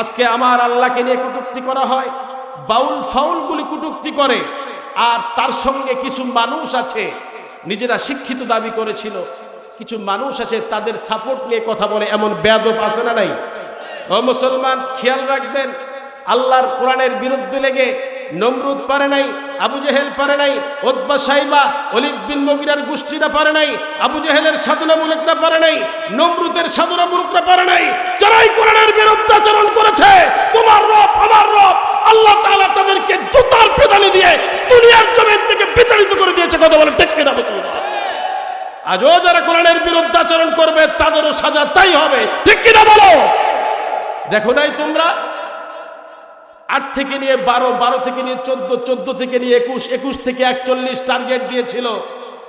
আজকে আমার আল্লাহকে নিয়ে কটুক্তি করা হয়, বাউল ফাউলগুলি কটুক্তি করে, আর তার সঙ্গে কিছু মানুষ আছে, নিজেরা শিক্ষিত দাবি করেছিল, কিছু মানুষ আছে তাদের সাপোর্ট নিয়ে কথা বলে, এমন বেয়াদব আছে না নাই? মুসলমান, খেয়াল রাখবেন, আল্লাহর কোরআনের বিরুদ্ধে লেগে নমরুদ পারে নাই, আবু জেহেল পারে নাই ওদবা সাইবা অলিদ বিন মগিরার গোষ্ঠীরা পারে নাই, আবু জেহেলের সাধনা মুলকরা পারে নাই, নমরুদের সাধনা মুলকরা পারে নাই। যারাই কোরআনের বিরুদ্ধে আচরণ করেছে, তোমার রব, আমার রব, আল্লাহ তাআলা তাদেরকে জুতার পেদানি দিয়ে দুনিয়ার জমিন থেকে বিতাড়িত করে দিয়েছে। কথা বলে ঠিক কিনা, মুসলমান? আজও যারা কোরআনের বিরুদ্ধে আচরণ করবে, তাদেরও সাজা তাই হবে। ঠিক কিনা বলো? দেখো নাই তোমরা? আট থেকে নিয়ে বারো বারো থেকে নিয়ে চোদ্দ চোদ্দ থেকে নিয়ে একুশ একুশ থেকে একচল্লিশ টার্গেট দিয়েছিল।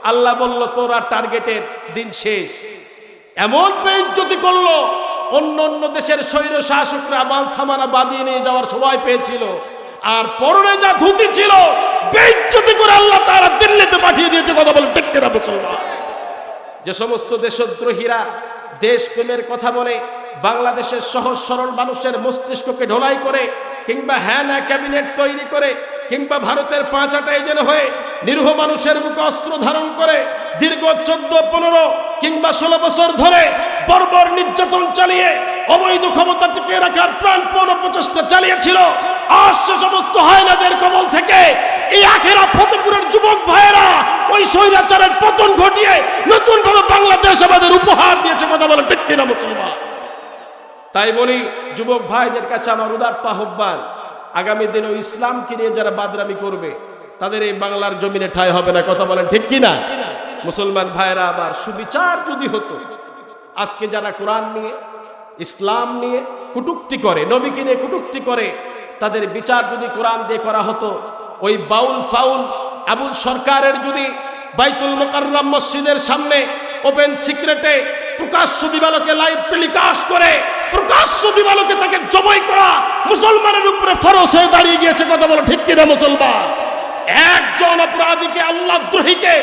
আল্লাহ বলল, তোরা টার্গেটের দিন শেষ। এমন বেইজ্জতি করল, অন্য অন্য দেশের স্বৈর শাসকরা মাল সামানা বাদিয়ে নিয়ে যাওয়ার সময় পেয়েছিল। আর পরনে যা ধুতি ছিল বেইজ্জতি করে আল্লাহ তারা দিল্লিতে পাঠিয়ে দিয়েছে কথা বলে দেখতে না মুসলমান? যে সমস্ত দেশদ্রোহীরা দেশপ্রেমের কথা বলে, বাংলাদেশের সহজ সরল মানুষের মস্তিষ্ককে ঢোলাই করে কিংবা হ্যানা ক্যাবিনেট তৈরি করে কিংবা ভারতের পাঁচ আটা এজেন্ট হয়ে নিরীহ মানুষের মুখে অস্ত্র ধারণ করে দীর্ঘ চোদ্দ, পনেরো কিংবা ষোলো বছর ধরে বর্বর নির্যাতন চালিয়ে অবৈধ ক্ষমতা টিকে রাখার প্রাণপণ প্রচেষ্টা চালিয়েছিল। আজ সে সমস্ত হায়নাদের কবল থেকে এই আখেরা ফতেপুরের যুবক ভাইয়েরা, ওই স্বৈরাচারের পতন ঘটিয়ে নতুন ভাবে বাংলাদেশ আমাদের উপহার দিয়েছে। কথা বলে ঠিক মুসলমান? তাই বলি, যুবক ভাইদের কাছে আমার উদার্ত আহ্বান, আগামী দিনেও ইসলামকে নিয়ে যারা বাদরামি করবে, তাদের এই বাংলার জমিনে ঠাই হবে না, কথা বলেন ঠিক কিনা? মুসলমান ভাইরা আমার, সুবিচার যদি হতো, আজকে যারা কোরআন নিয়ে, ইসলাম নিয়ে কুটুক্তি করে, নবীকে নিয়ে কুটুক্তি করে, তাদের বিচার যদি কোরআন দিয়ে করা হতো, ওই বাউল ফাউল আবুল সরকারের যদি বাইতুল মোকাররাম মসজিদের সামনে ওপেন সিক্রেটে প্রকাশ্য দিবালোকে লাইভ টেলিকাস্ট করে প্রকাশ্য দিবালোকে তাকে জবাই করা মুসলমানের উপরে ফরস হয়ে দাঁড়িয়ে গিয়েছে, কথা বলো ঠিক কিনা মুসলমান? একজন অপরাধীকে আল্লাহ দ্রোহীকে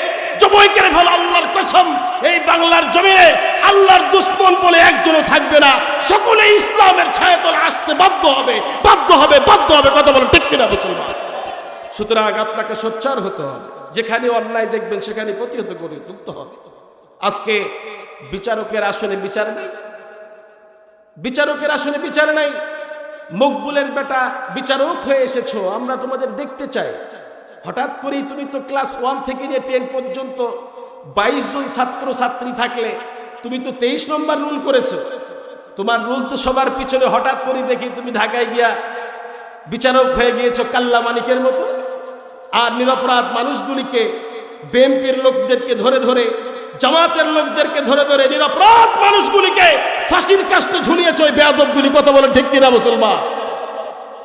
জবাই করে ফেলো, আল্লাহর কসম, এই বাংলার জমিনে আল্লাহর দুশ্মন বলে একজনও থাকবে না। সকলে ইসলামের ছায়াতলে আসতে বাধ্য হবে বাধ্য হবে বাধ্য হবে, কথা বলো ঠিক কিনা মুসলমান? সুতরাং আপনাকে সোচ্চার হতে হবে, যেখানে অন্যায় দেখবেন সেখানে প্রতিহত করে তুলতে হবে। আজকে বিচারকের আসনে বিচার নেই বিচারকের আসনে বিচার নাই। মকবুলের বেটা বিচারক হয়ে এসেছ, আমরা তোমাদের দেখতে চাই। হঠাৎ করেই তুমি তো ক্লাস ওয়ান থেকে নিয়ে টেন পর্যন্ত বাইশ জন ছাত্র ছাত্রী থাকলে, তুমি তো তেইশ নম্বর রুল করেছ। তোমার রুল তো সবার পিছনে, হঠাৎ করে দেখি তুমি ঢাকায় গিয়া বিচারক হয়ে গিয়েছ কাল্লা মানিকের মতো। আর নিরপরাধ মানুষগুলিকে, বিএনপির লোকদেরকে ধরে ধরে, জামাতের লোকদেরকে ধরে ধরে নিরপরাধ মানুষগুলিকে ফাঁসির কাজটা ঝুলিয়েছে ওই বেয়াদবগুলি, কথা বলে ঠিক কিনা মুসলমান?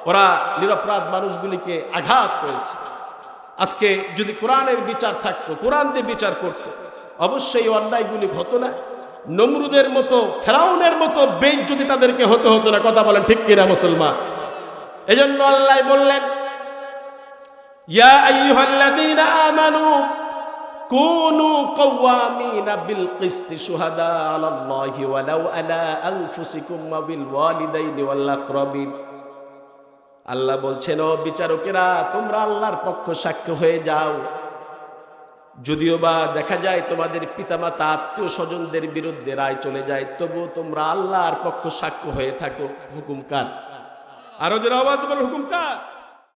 ওরা নিরপরাধ মানুষগুলিকে আঘাত করেছে। আজকে যদি কোরআনের বিচার থাকতো, কোরআন দিয়ে বিচার করত, অবশ্যই অন্যায়গুলি হতো না। নমরুদের মতো, ফেরাউনের মতো বেজ যদি তাদেরকে হতে হতো না, কথা বলেন ঠিক কিনা মুসলমান? এজন্য আল্লাহ বললেন, ইয়া আমানু কুনু কওয়ামিনা বিল কিসতি শুহাদা আলাল্লাহি ওয়ালাউ আলা আনফুসিকুম ওয়া আল্লাহ বলছেন, ও বিচারকেরা, তোমরা আল্লাহর পক্ষ সাক্ষ্য হয়ে যাও। যদিও বা দেখা যায় তোমাদের পিতামাতা, আত্মীয় স্বজনদের বিরুদ্ধে রায় চলে যায়, তবুও তোমরা আল্লাহর পক্ষ সাক্ষ্য হয়ে থাকো। হুকুমকার আরও যারা আওয়াজ বল, হুকুম কার?